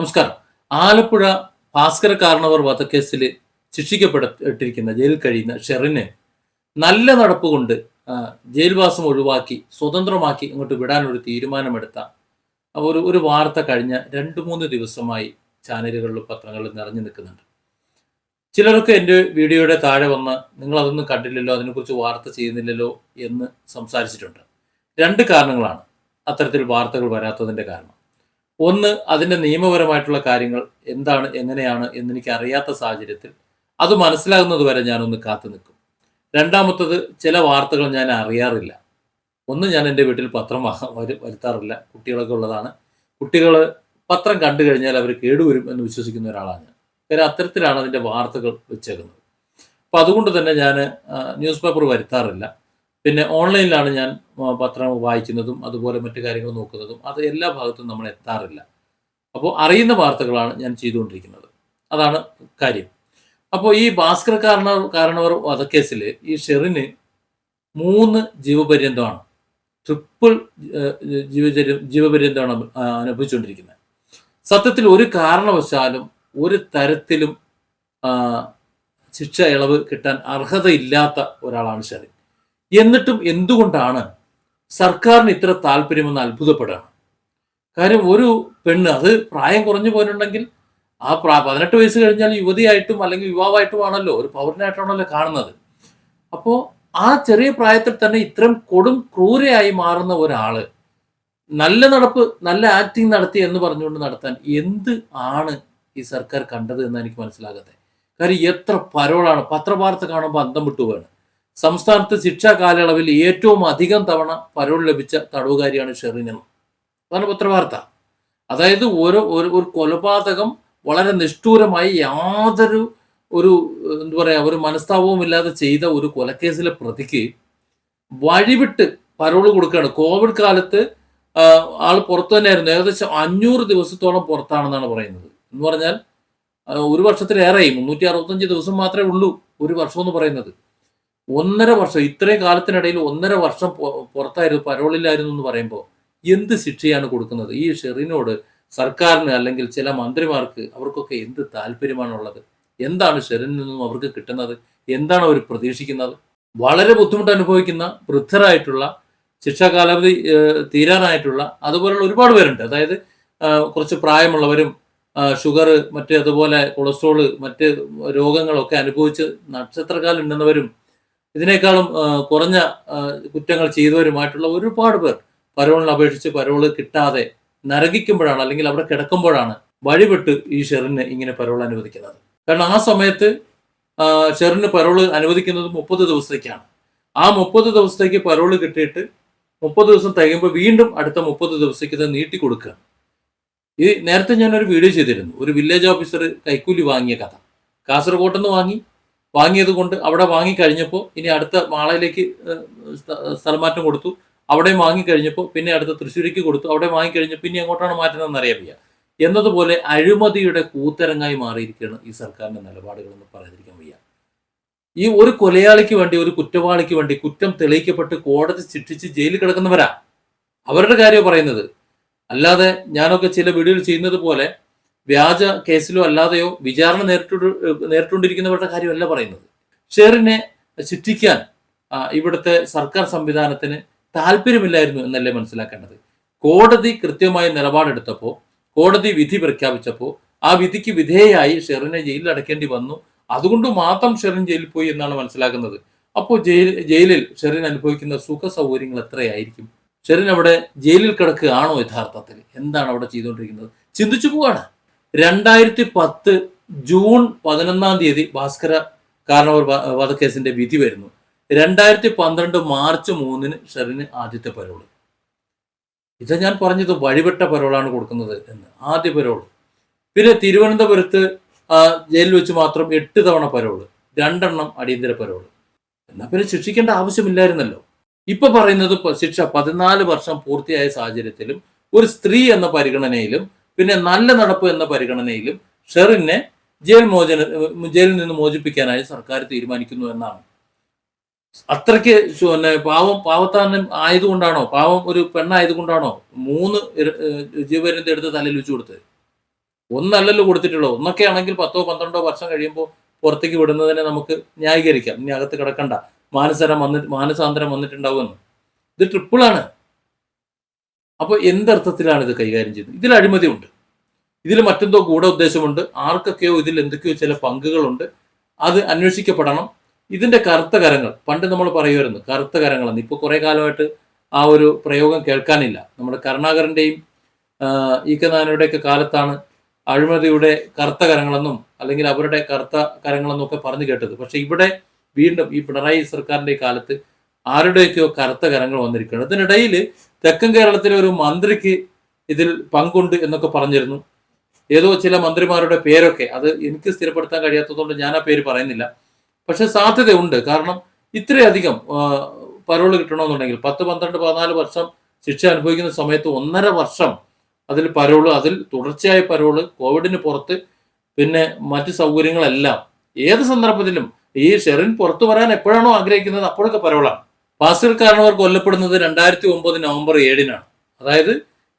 നമസ്കാരം. ആലപ്പുഴ ഭാസ്കര കാരണവർ വധക്കേസിൽ ശിക്ഷിക്കപ്പെട്ടിരിക്കുന്ന ജയിലിൽ കഴിയുന്ന ഷെറിനെ നല്ല നടപ്പ് കൊണ്ട് ജയിൽവാസം ഒഴിവാക്കി സ്വതന്ത്രമാക്കി അങ്ങോട്ട് വിടാനൊരു തീരുമാനമെടുത്ത ഒരു ഒരു വാർത്ത കഴിഞ്ഞ രണ്ട് മൂന്ന് ദിവസമായി ചാനലുകളിലും പത്രങ്ങളിലും നിറഞ്ഞു നിൽക്കുന്നുണ്ട്. ചിലർക്ക് എന്റെ വീഡിയോയുടെ താഴെ വന്ന് നിങ്ങൾ അതൊന്നും കണ്ടില്ലല്ലോ അതിനെക്കുറിച്ച് വാർത്ത ചെയ്യുന്നില്ലല്ലോ എന്ന് സംസാരിച്ചിട്ടുണ്ട്. രണ്ട് കാരണങ്ങളാണ് അത്തരത്തിൽ വാർത്തകൾ വരാത്തതിന്റെ കാരണം. ഒന്ന് അതിന്റെ നിയമപരമായിട്ടുള്ള കാര്യങ്ങൾ എന്താണ് എങ്ങനെയാണ് എന്നെനിക്ക് അറിയാത്ത സാഹചര്യത്തിൽ അത് മനസ്സിലാകുന്നത് വരെ ഞാനൊന്ന് കാത്തു നിൽക്കും. രണ്ടാമത്തത് ചില വാർത്തകൾ ഞാൻ അറിയാറില്ല. ഒന്ന് ഞാൻ എന്റെ വീട്ടിൽ പത്രം വരുത്താറില്ല. കുട്ടികളൊക്കെ ഉള്ളതാണ്. കുട്ടികൾ പത്രം കണ്ടു കഴിഞ്ഞാൽ അവർ കേടുവരും എന്ന് വിശ്വസിക്കുന്ന ഒരാളാണ് ഞാൻ. കാര്യം അത്തരത്തിലാണ് അതിന്റെ വാർത്തകൾ വെച്ചേക്കുന്നത്. അപ്പം അതുകൊണ്ട് തന്നെ ഞാൻ ന്യൂസ് പേപ്പർ വരുത്താറില്ല. പിന്നെ ഓൺലൈനിലാണ് ഞാൻ പത്രം വായിക്കുന്നതും അതുപോലെ മറ്റു കാര്യങ്ങൾ നോക്കുന്നതും അത് എല്ലാ ഭാഗത്തും നമ്മൾ എത്താറില്ല. അപ്പോൾ അറിയുന്ന വാർത്തകളാണ് ഞാൻ ചെയ്തുകൊണ്ടിരിക്കുന്നത്. അതാണ് കാര്യം. അപ്പോൾ ഈ ഭാസ്കർ കാരണ കാരണവർ വധക്കേസിൽ ഈ ഷെറിന് മൂന്ന് ജീവപര്യന്തമാണ്. ട്രിപ്പിൾ ജീവചര്യം ജീവപര്യന്തമാണ് അനുഭവിച്ചുകൊണ്ടിരിക്കുന്നത്. സത്യത്തിൽ ഒരു കാരണവശാലും ഒരു തരത്തിലും ശിക്ഷ ഇളവ് കിട്ടാൻ അർഹതയില്ലാത്ത ഒരാളാണ് ഷെറിൻ. എന്നിട്ടും എന്തുകൊണ്ടാണ് സർക്കാരിന് ഇത്ര താല്പര്യമെന്ന് അത്ഭുതപ്പെടുകയാണ് കാര്യം ഒരു പെണ്ണ് അത് പ്രായം കുറഞ്ഞു പോയിട്ടുണ്ടെങ്കിൽ ആ പ്രാ പതിനെട്ട് വയസ്സ് കഴിഞ്ഞാൽ യുവതിയായിട്ടും അല്ലെങ്കിൽ യുവാവായിട്ടുമാണല്ലോ ഒരു പൗരനായിട്ടാണല്ലോ കാണുന്നത്. അപ്പോൾ ആ ചെറിയ പ്രായത്തിൽ തന്നെ ഇത്രയും കൊടും ക്രൂരയായി മാറുന്ന ഒരാൾ നല്ല നടപ്പ് നല്ല ആക്ടിങ് നടത്തി എന്ന് പറഞ്ഞുകൊണ്ട് നടത്താൻ എന്ത് ആണ് ഈ സർക്കാർ കണ്ടത് എന്ന് എനിക്ക് മനസ്സിലാകത്തെ? കാര്യം എത്ര പരോളാണ് പത്രവാർത്ത കാണുമ്പോൾ അന്തം വിട്ടുപോവാണ് സംസ്ഥാനത്ത് ശിക്ഷാ കാലയളവിൽ ഏറ്റവും അധികം തവണ പരോൾ ലഭിച്ച തടവുകാരിയാണ് ഷെറിൻ എന്ന് അതാണ് പത്രവാർത്ത. അതായത് ഓരോ ഒരു കൊലപാതകം വളരെ നിഷ്ഠൂരമായി യാതൊരു ഒരു എന്താ പറയാ ഒരു മനസ്താപവും ഇല്ലാതെ ചെയ്ത ഒരു കൊലക്കേസിലെ പ്രതിക്ക് വഴിവിട്ട് പരോൾ കൊടുക്കുകയാണ്. കോവിഡ് കാലത്ത് ആൾ പുറത്തു തന്നെയായിരുന്നു. ഏകദേശം അഞ്ഞൂറ് ദിവസത്തോളം പുറത്താണെന്നാണ് പറയുന്നത്. എന്ന് പറഞ്ഞാൽ ഒരു വർഷത്തിലേറെയും മുന്നൂറ്റി അറുപത്തഞ്ച് ദിവസം മാത്രമേ ഉള്ളൂ ഒരു വർഷം എന്ന് പറയുന്നത്. ഒന്നര വർഷം ഇത്രയും കാലത്തിനിടയിൽ ഒന്നര വർഷം പുറത്തായിരുന്നു പരോളിലായിരുന്നു എന്ന് പറയുമ്പോൾ എന്ത് ശിക്ഷയാണ് കൊടുക്കുന്നത്? ഈ ഷെറിനോട് സർക്കാരിന് അല്ലെങ്കിൽ ചില മന്ത്രിമാർക്ക് അവർക്കൊക്കെ എന്ത് താല്പര്യമാണുള്ളത്? എന്താണ് ഷെറിനിൽ നിന്നും അവർക്ക് കിട്ടുന്നത്? എന്താണ് അവർ പ്രതീക്ഷിക്കുന്നത്? വളരെ ബുദ്ധിമുട്ട് അനുഭവിക്കുന്ന വൃദ്ധരായിട്ടുള്ള ശിക്ഷാ കാലാവധി തീരാനായിട്ടുള്ള അതുപോലുള്ള ഒരുപാട് പേരുണ്ട്. അതായത് കുറച്ച് പ്രായമുള്ളവരും ഷുഗർ മറ്റ് അതുപോലെ കൊളസ്ട്രോൾ മറ്റ് രോഗങ്ങളൊക്കെ അനുഭവിച്ച് നക്ഷത്രക്കാലുണ്ടെന്നവരും ഇതിനേക്കാളും കുറഞ്ഞ കുറ്റങ്ങൾ ചെയ്തവരുമായിട്ടുള്ള ഒരുപാട് പേർ പരോളിന് അപേക്ഷിച്ച് പരോൾ കിട്ടാതെ നരകിക്കുമ്പോഴാണ് അല്ലെങ്കിൽ അവിടെ കിടക്കുമ്പോഴാണ് വഴിപെട്ട് ഈ ഷെറിന് ഇങ്ങനെ പരോൾ അനുവദിക്കുന്നത്. കാരണം ആ സമയത്ത് ഷെറിന് പരോൾ അനുവദിക്കുന്നത് മുപ്പത് ദിവസത്തേക്കാണ്. ആ മുപ്പത് ദിവസത്തേക്ക് പരോൾ കിട്ടിയിട്ട് മുപ്പത് ദിവസം തികയുമ്പോൾ വീണ്ടും അടുത്ത മുപ്പത് ദിവസത്തേക്ക് ഇത് നീട്ടി കൊടുക്കുക. ഈ നേരത്തെ ഞാനൊരു വീഡിയോ ചെയ്തിരുന്നു. ഒരു വില്ലേജ് ഓഫീസർ കൈക്കൂലി വാങ്ങിയ കഥ. കാസർകോട്ടെന്ന് വാങ്ങി. വാങ്ങിയത് കൊണ്ട് അവിടെ വാങ്ങിക്കഴിഞ്ഞപ്പോൾ ഇനി അടുത്ത മാളയിലേക്ക് സ്ഥലമാറ്റം കൊടുത്തു. അവിടെ വാങ്ങിക്കഴിഞ്ഞപ്പോൾ പിന്നെ അടുത്ത തൃശ്ശൂരിക്ക് കൊടുത്തു. അവിടെ വാങ്ങിക്കഴിഞ്ഞപ്പോൾ പിന്നെ എങ്ങോട്ടാണ് മാറ്റുന്നതെന്ന് അറിയാൻ വയ്യ. എന്നതുപോലെ അഴിമതിയുടെ കൂത്തരങ്ങായി മാറിയിരിക്കുകയാണ് ഈ സർക്കാരിന്റെ നിലപാടുകൾ എന്ന് പറയാതിരിക്കാൻ വയ്യ. ഈ ഒരു കൊലയാളിക്ക് വേണ്ടി ഒരു കുറ്റവാളിക്ക് വേണ്ടി കുറ്റം തെളിയിക്കപ്പെട്ട് കോടതി ശിക്ഷിച്ച് ജയിലിൽ കിടക്കുന്നവരാ. അവരുടെ കാര്യം പറയുന്നത്. അല്ലാതെ ഞാനൊക്കെ ചില വീഡിയോയിൽ ചെയ്യുന്നത് പോലെ വ്യാജ കേസിലോ അല്ലാതെയോ വിചാരണ നേരിട്ടു നേരിട്ടുകൊണ്ടിരിക്കുന്നവരുടെ കാര്യമല്ല പറയുന്നത്. ഷെറിനെ ശിക്ഷിക്കാൻ ഇവിടുത്തെ സർക്കാർ സംവിധാനത്തിന് താല്പര്യമില്ലായിരുന്നു എന്നല്ലേ മനസ്സിലാക്കേണ്ടത്. കോടതി കൃത്യമായ നിലപാടെടുത്തപ്പോൾ കോടതി വിധി പ്രഖ്യാപിച്ചപ്പോൾ ആ വിധിക്ക് വിധേയായി ഷെറിനെ ജയിലിൽ അടയ്ക്കേണ്ടി വന്നു. അതുകൊണ്ട് മാത്രം ഷെറിൻ ജയിലിൽ പോയി എന്നാണ് മനസ്സിലാക്കുന്നത്. അപ്പോൾ ജയിൽ ജയിലിൽ ഷെറിൻ അനുഭവിക്കുന്ന സുഖ സൗകര്യങ്ങൾ എത്രയായിരിക്കും? ഷെറിൻ അവിടെ ജയിലിൽ കിടക്കുകയാണോ യഥാർത്ഥത്തിൽ? എന്താണ് അവിടെ ചെയ്തുകൊണ്ടിരിക്കുന്നത്? ചിന്തിച്ചു പോവാണ്. രണ്ടായിരത്തി പത്ത് ജൂൺ പതിനൊന്നാം തീയതി ഭാസ്കര കാരണവർ വധക്കേസിന്റെ വിധി വരുന്നു. രണ്ടായിരത്തി പന്ത്രണ്ട് മാർച്ച് മൂന്നിന് ഷെറിന് ആദ്യത്തെ പരോൾ. ഇത് ഞാൻ പറഞ്ഞത് വഴിവിട്ട പരോളാണ് കൊടുക്കുന്നത് എന്ന്. ആദ്യ പരോൾ. പിന്നെ തിരുവനന്തപുരത്ത് ജയിലിൽ വെച്ച് മാത്രം എട്ട് തവണ പരോൾ. രണ്ടെണ്ണം അടിയന്തര പരോൾ. എന്നാ പിന്നെ ശിക്ഷിക്കേണ്ട ആവശ്യമില്ലായിരുന്നല്ലോ. ഇപ്പൊ പറയുന്നത് ശിക്ഷ പതിനാല് വർഷം പൂർത്തിയായ സാഹചര്യത്തിലും ഒരു സ്ത്രീ എന്ന പരിഗണനയിലും പിന്നെ നല്ല നടപ്പ് എന്ന പരിഗണനയിലും ഷെറിനെ ജയിൽ മോചന ജയിലിൽ നിന്ന് മോചിപ്പിക്കാനായി സർക്കാർ തീരുമാനിക്കുന്നു എന്നാണ്. അത്രയ്ക്ക് പിന്നെ പാവം പാവത്താനം ആയതുകൊണ്ടാണോ? പാവം ഒരു പെണ്ണായതുകൊണ്ടാണോ? മൂന്ന് ജീവപര്യന്തം എടുത്ത് തലയിൽ വെച്ചു കൊടുത്തത്. ഒന്നല്ലല്ലോ കൊടുത്തിട്ടുള്ളൂ ഒന്നൊക്കെ ആണെങ്കിൽ പത്തോ പന്ത്രണ്ടോ വർഷം കഴിയുമ്പോൾ പുറത്തേക്ക് വിടുന്നതിനെ നമുക്ക് ന്യായീകരിക്കാം. ഇനി അകത്ത് കിടക്കണ്ട. മാനസരം വന്നിട്ട് മാനസാന്തരം വന്നിട്ടുണ്ടാവുമെന്ന്. ഇത് ട്രിപ്പിളാണ്. അപ്പോൾ എന്തർത്ഥത്തിലാണ് ഇത് കൈകാര്യം ചെയ്യുന്നത്? ഇതിൽ അഴിമതിയുണ്ട്. ഇതിൽ മറ്റെന്തോ ഗൂഢ ഉദ്ദേശമുണ്ട് ആർക്കൊക്കെയോ ഇതിൽ എന്തൊക്കെയോ ചില പങ്കുകളുണ്ട്. അത് അന്വേഷിക്കപ്പെടണം. ഇതിന്റെ കറുത്ത കരങ്ങൾ പണ്ട് നമ്മൾ പറയുമായിരുന്നു കറുത്ത കരങ്ങളെന്ന്. ഇപ്പോൾ കുറെ കാലമായിട്ട് ആ ഒരു പ്രയോഗം കേൾക്കാനില്ല. നമ്മുടെ കരുണാകരന്റെയും ഇ കെ നാനയുടെയൊക്കെ കാലത്താണ് അഴിമതിയുടെ കറുത്ത കരങ്ങളെന്നും അല്ലെങ്കിൽ അവരുടെ കറുത്ത കരങ്ങളെന്നും ഒക്കെ പറഞ്ഞു കേട്ടത്. പക്ഷെ ഇവിടെ വീണ്ടും ഈ പിണറായി സർക്കാരിന്റെ കാലത്ത് ആരുടെയൊക്കെയോ കറുത്ത കരങ്ങൾ വന്നിരിക്കുകയാണ്. ഇതിനിടയിൽ തെക്കൻ കേരളത്തിലെ ഒരു മന്ത്രിക്ക് ഇതിൽ പങ്കുണ്ട് എന്നൊക്കെ പറഞ്ഞിരുന്നു. ഏതോ ചില മന്ത്രിമാരുടെ പേരൊക്കെ. അത് എനിക്ക് സ്ഥിരപ്പെടുത്താൻ കഴിയാത്തതുകൊണ്ട് ഞാൻ ആ പേര് പറയുന്നില്ല. പക്ഷെ സാധ്യതയുണ്ട്. കാരണം ഇത്രയധികം പരോൾ കിട്ടണമെന്നുണ്ടെങ്കിൽ പത്ത് പന്ത്രണ്ട് പതിനാല് വർഷം ശിക്ഷ അനുഭവിക്കുന്ന സമയത്ത് ഒന്നര വർഷം അതിൽ പരോൾ അതിൽ തുടർച്ചയായ പരോൾ കോവിഡിന് പുറത്ത് പിന്നെ മറ്റ് സൗകര്യങ്ങളെല്ലാം ഏത് സന്ദർഭത്തിലും ഈ ഷെറിൻ പുറത്തു വരാൻ എപ്പോഴാണോ ആഗ്രഹിക്കുന്നത് അപ്പോഴൊക്കെ പരോളാണ്. ഭാസ്കർ കാരണവർ കൊല്ലപ്പെടുന്നത് രണ്ടായിരത്തി ഒമ്പത് നവംബർ ഏഴിനാണ്. അതായത്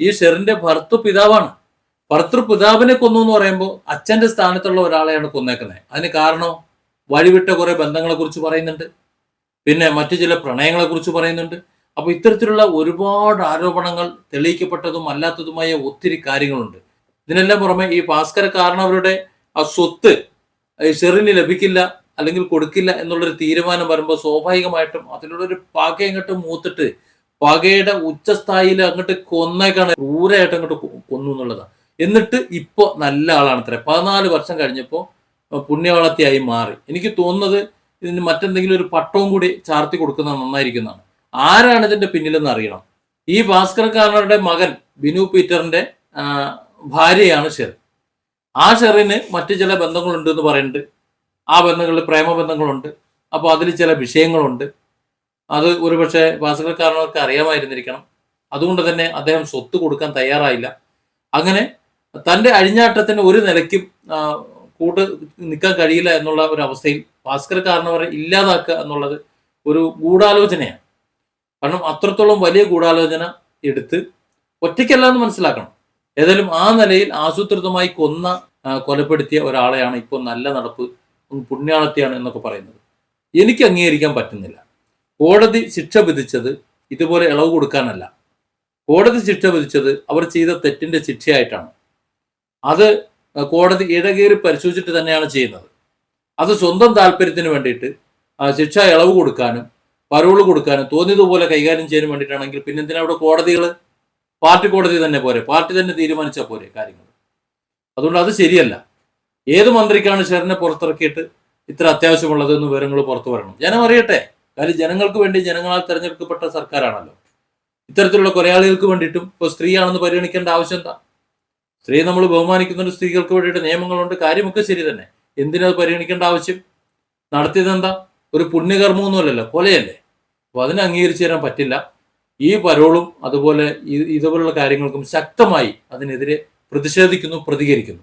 ഈ ഷെറിന്റെ ഭർത്തൃ പിതാവാണ്. ഭർത്തൃ പിതാവിനെ കൊന്നു എന്ന് പറയുമ്പോൾ അച്ഛന്റെ സ്ഥാനത്തുള്ള ഒരാളെയാണ് കൊന്നേക്കുന്നത്. അതിന് കാരണം വഴിവിട്ട കുറെ ബന്ധങ്ങളെക്കുറിച്ച് പറയുന്നുണ്ട്. പിന്നെ മറ്റു ചില പ്രണയങ്ങളെക്കുറിച്ച് പറയുന്നുണ്ട്. അപ്പോൾ ഇത്തരത്തിലുള്ള ഒരുപാട് ആരോപണങ്ങൾ തെളിയിക്കപ്പെട്ടതും അല്ലാത്തതുമായ ഒത്തിരി കാര്യങ്ങളുണ്ട്. ഇതിനെല്ലാം പുറമെ ഈ ഭാസ്കര കാരണവരുടെ ആ സ്വത്ത് ഷെറിന് ലഭിക്കില്ല. അല്ലെങ്കിൽ കൊടുക്കില്ല എന്നുള്ളൊരു തീരുമാനം വരുമ്പോൾ സ്വാഭാവികമായിട്ടും അതിലുള്ളൊരു പക അങ്ങോട്ട് മൂത്തിട്ട് പകയുടെ ഉച്ചസ്ഥായിയിൽ അങ്ങോട്ട് കൊന്നേക്കാണ് ക്രൂരായിട്ട് അങ്ങോട്ട് കൊന്നു എന്നുള്ളതാണ് എന്നിട്ട് ഇപ്പോൾ നല്ല ആളാണ് അത്ര പതിനാല് വർഷം കഴിഞ്ഞപ്പോൾ പുണ്യവളത്തിയായി മാറി. എനിക്ക് തോന്നുന്നത് ഇതിന് മറ്റെന്തെങ്കിലും ഒരു പട്ടവും കൂടി ചാർത്തി കൊടുക്കുന്നത് നന്നായിരിക്കുന്നതാണ്. ആരാണ് ഇതിന്റെ പിന്നിലെന്ന് അറിയണം. ഈ ഭാസ്കരക്കാരനുടെ മകൻ ബിനു പീറ്ററിന്റെ ഭാര്യയാണ് ഷെറിൻ. ആ ഷെറിന് മറ്റു ചില ബന്ധങ്ങളുണ്ട് എന്ന് പറയുന്നുണ്ട്. ആ ബന്ധങ്ങളിൽ പ്രേമബന്ധങ്ങളുണ്ട്. അപ്പോൾ അതിൽ ചില വിഷയങ്ങളുണ്ട്. അത് ഒരുപക്ഷെ ഭാസ്കരക്കാരനവർക്ക് അറിയാമായിരുന്നിരിക്കണം. അതുകൊണ്ട് തന്നെ അദ്ദേഹം സ്വത്ത് കൊടുക്കാൻ തയ്യാറായില്ല. അങ്ങനെ തന്റെ അഴിഞ്ഞാട്ടത്തിന് ഒരു നിലയ്ക്കും കൂട്ട് നിൽക്കാൻ കഴിയില്ല എന്നുള്ള ഒരു അവസ്ഥയിൽ ഭാസ്കർ കാരണവരെ ഇല്ലാതാക്കുക എന്നുള്ളത് ഒരു ഗൂഢാലോചനയാണ്. കാരണം അത്രത്തോളം വലിയ ഗൂഢാലോചന എടുത്ത് ഒറ്റയ്ക്കല്ല എന്ന് മനസ്സിലാക്കണം. ഏതായാലും ആ നിലയിൽ ആസൂത്രിതമായി കൊന്ന കൊലപ്പെടുത്തിയ ഒരാളെയാണ് ഇപ്പോൾ നല്ല നടപ്പ് പുണ്യാളത്തിയാണ് എന്നൊക്കെ പറയുന്നത്. എനിക്ക് അംഗീകരിക്കാൻ പറ്റുന്നില്ല. കോടതി ശിക്ഷ വിധിച്ചത് ഇതുപോലെ ഇളവ് കൊടുക്കാനല്ല. കോടതി ശിക്ഷ വിധിച്ചത് അവർ ചെയ്ത തെറ്റിന്റെ ശിക്ഷയായിട്ടാണ്. അത് കോടതി ഇടകേറി പരിശോധിച്ചിട്ട് തന്നെയാണ് ചെയ്യുന്നത്. അത് സ്വന്തം താല്പര്യത്തിന് വേണ്ടിയിട്ട് ശിക്ഷ ഇളവ് കൊടുക്കാനും പരോൾ കൊടുക്കാനും തോന്നിയതുപോലെ കൈകാര്യം ചെയ്യാനും വേണ്ടിയിട്ടാണെങ്കിൽ പിന്നെ എന്തിനാ അവിടെ കോടതികൾ പാർട്ടി കോടതി തന്നെ പോരെ. പാർട്ടി തന്നെ തീരുമാനിച്ചാൽ പോരെ കാര്യങ്ങൾ അതുകൊണ്ട് അത് ശരിയല്ല. ഏത് മന്ത്രിക്കാണ് ഷെറിനെ പുറത്തിറക്കിയിട്ട് ഇത്ര അത്യാവശ്യമുള്ളത് എന്ന് വിവരങ്ങൾ പുറത്തു വരണം? ജനം അറിയട്ടെ. കാര്യം ജനങ്ങൾക്ക് വേണ്ടി ജനങ്ങളാൽ തെരഞ്ഞെടുക്കപ്പെട്ട സർക്കാരാണല്ലോ. ഇത്തരത്തിലുള്ള കൊലയാളികൾക്ക് വേണ്ടിയിട്ടും ഇപ്പോൾ സ്ത്രീയാണെന്ന് പരിഗണിക്കേണ്ട ആവശ്യം എന്താ? സ്ത്രീ നമ്മൾ ബഹുമാനിക്കുന്ന സ്ത്രീകൾക്ക് വേണ്ടിയിട്ട് നിയമങ്ങളുണ്ട് കാര്യമൊക്കെ ശരി തന്നെ. എന്തിനത് പരിഗണിക്കേണ്ട ആവശ്യം? നടത്തിയത് എന്താ? ഒരു പുണ്യകർമ്മമൊന്നുമല്ലല്ലോ കൊലയല്ലേ? അപ്പോൾ അതിനെ അംഗീകരിച്ചു തരാൻ പറ്റില്ല. ഈ പരോളും അതുപോലെ ഇതുപോലുള്ള കാര്യങ്ങൾക്കും ശക്തമായി അതിനെതിരെ പ്രതിഷേധിക്കുന്നു പ്രതികരിക്കുന്നു.